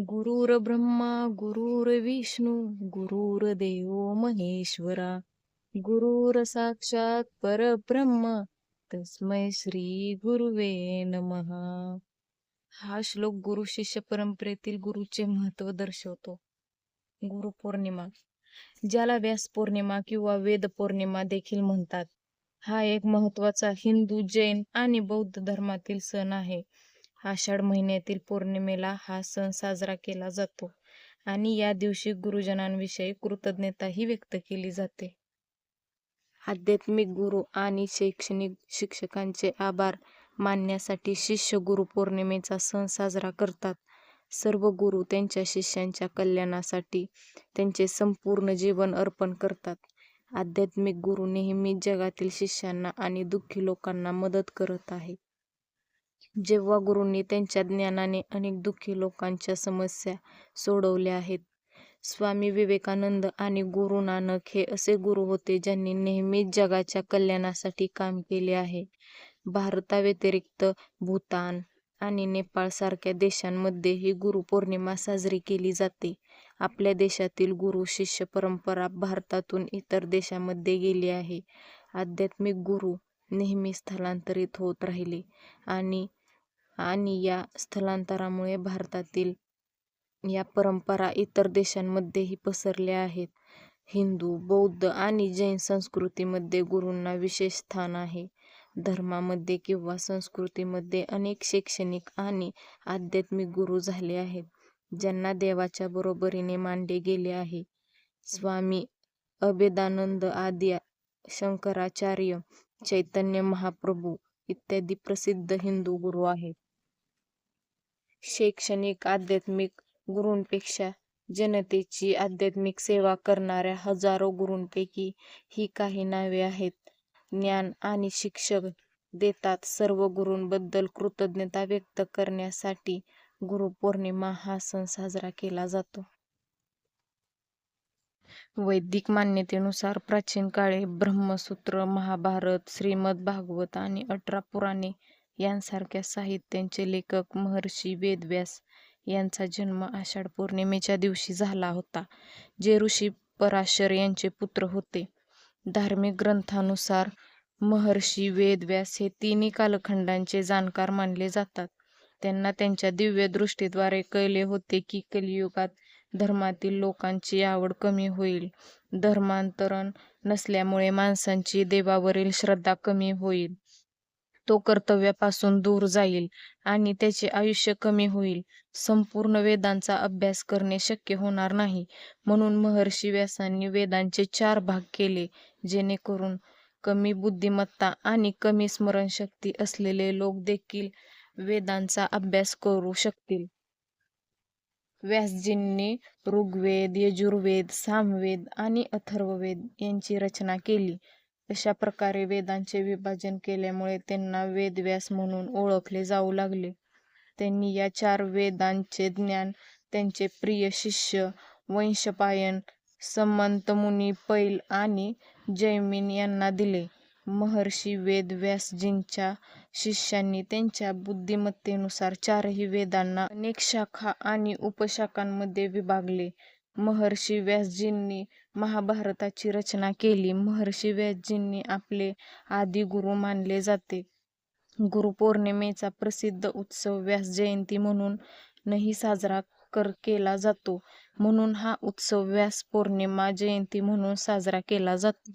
गुरुर ब्रह्मा गुरुर विष्णू गुरुर देव महेश्वरा गुरुर साक्षात परब्रह्म तस्मै श्री गुरुवे नमहा हा श्लोक गुरु शिष्य परंपरेतील गुरुचे महत्त्व दर्शवतो. गुरुपौर्णिमा ज्याला व्यास पौर्णिमा किंवा वेद पौर्णिमा देखील म्हणतात. हा एक महत्त्वाचा हिंदू जैन आणि बौद्ध धर्मातील सण आहे. आषाढ महिन्यातील पौर्णिमेला हा सण साजरा केला जातो आणि या दिवशी गुरुजनांविषयी कृतज्ञताही व्यक्त केली जाते. आध्यात्मिक गुरु आणि शैक्षणिक शिक्षकांचे आभार मानण्यासाठी शिष्य गुरु पौर्णिमेचा सण साजरा करतात. सर्व गुरु त्यांच्या शिष्यांच्या कल्याणासाठी त्यांचे संपूर्ण जीवन अर्पण करतात. आध्यात्मिक गुरु नेहमी जगातील शिष्यांना आणि दुःखी लोकांना मदत करत आहे जेव्हा गुरूंनी त्यांच्या ज्ञानाने अनेक दुःखी लोकांच्या समस्या सोडवल्या आहेत. स्वामी विवेकानंद आणि गुरु नानक हे असे गुरु होते ज्यांनी नेहमीच जगाच्या कल्याणासाठी काम केले आहे. भारताव्यतिरिक्त भूतान आणि नेपाळ सारख्या देशांमध्ये ही गुरु पौर्णिमा साजरी केली जाते. आपल्या देशातील गुरु शिष्य परंपरा भारतातून इतर देशांमध्ये गेली आहे. आध्यात्मिक गुरु नेहमी स्थलांतरित होत राहिले आणि आणि या स्थलांतरामुळे भारतातील या परंपरा इतर देशांमध्येही पसरल्या आहेत. हिंदू बौद्ध आणि जैन संस्कृतीमध्ये गुरूंना विशेष स्थान आहे. धर्मामध्ये किंवा संस्कृतीमध्ये अनेक शैक्षणिक आणि आध्यात्मिक गुरु झाले आहेत ज्यांना देवाच्या बरोबरीने मानले गेले आहे. स्वामी अभेदानंद आदी शंकराचार्य चैतन्य महाप्रभू इत्यादी प्रसिद्ध हिंदू गुरु आहेत. शैक्षणिक आध्यात्मिक गुरूंपेक्षा जनतेची आध्यात्मिक सेवा करणाऱ्या हजारो गुरूंपैकी ही काही नावे आहेत. ज्ञान आणि शिक्षक देतात सर्व गुरूंबद्दल कृतज्ञता व्यक्त करण्यासाठी गुरुपौर्णिमा हा सण साजरा केला जातो. वैदिक मान्यतेनुसार प्राचीन काळी ब्रह्मसूत्र महाभारत श्रीमद भागवत आणि अठरा पुराणे यांसारख्या साहित्यांचे लेखक महर्षी वेदव्यास यांचा जन्म आषाढ पौर्णिमेच्या दिवशी झाला होता जे ऋषी पराशर यांचे पुत्र होते. धार्मिक ग्रंथानुसार महर्षी वेदव्यास हे तिन्ही कालखंडांचे जाणकार मानले जातात. त्यांना त्यांच्या दिव्य दृष्टीद्वारे कळले होते की कलियुगात धर्मातील लोकांची आवड कमी होईल. धर्मांतरण नसल्यामुळे माणसांची देवावरील श्रद्धा कमी होईल. तो कर्तव्यापासून दूर जाईल आणि त्याचे आयुष्य कमी होईल. संपूर्ण वेदांचा अभ्यास करणे शक्य होणार नाही. म्हणून महर्षी व्यासांनी वेदांचे चार भाग केले जेणेकरून कमी बुद्धिमत्ता आणि कमी स्मरणशक्ती असलेले लोक देखील वेदांचा अभ्यास करू शकतील. व्यासजींनी ऋग्वेद यजुर्वेद सामवेद आणि अथर्ववेद यांची रचना केली. अशा प्रकारे वेदांचे विभाजन केल्यामुळे त्यांना वेदव्यास म्हणून ओळखले जाऊ लागले. त्यांनी या चार वेदांचे ज्ञान त्यांचे प्रिय शिष्य वंशपायन मुनी पैल आणि जैमिन यांना दिले. महर्षी वेद व्यासजींच्या शिष्यांनी त्यांच्या बुद्धिमत्तेनुसार चारही वेदांना अनेक शाखा आणि उपशाखांमध्ये विभागले. महर्षी व्यासजींनी महाभारताची रचना केली. महर्षी व्यासजींनी आपले आदी गुरु मानले जाते. गुरुपौर्णिमेचा प्रसिद्ध उत्सव व्यास जयंती म्हणूनही साजरा कर केला जातो. म्हणून हा उत्सव व्यास पौर्णिमा जयंती म्हणून साजरा केला जातो.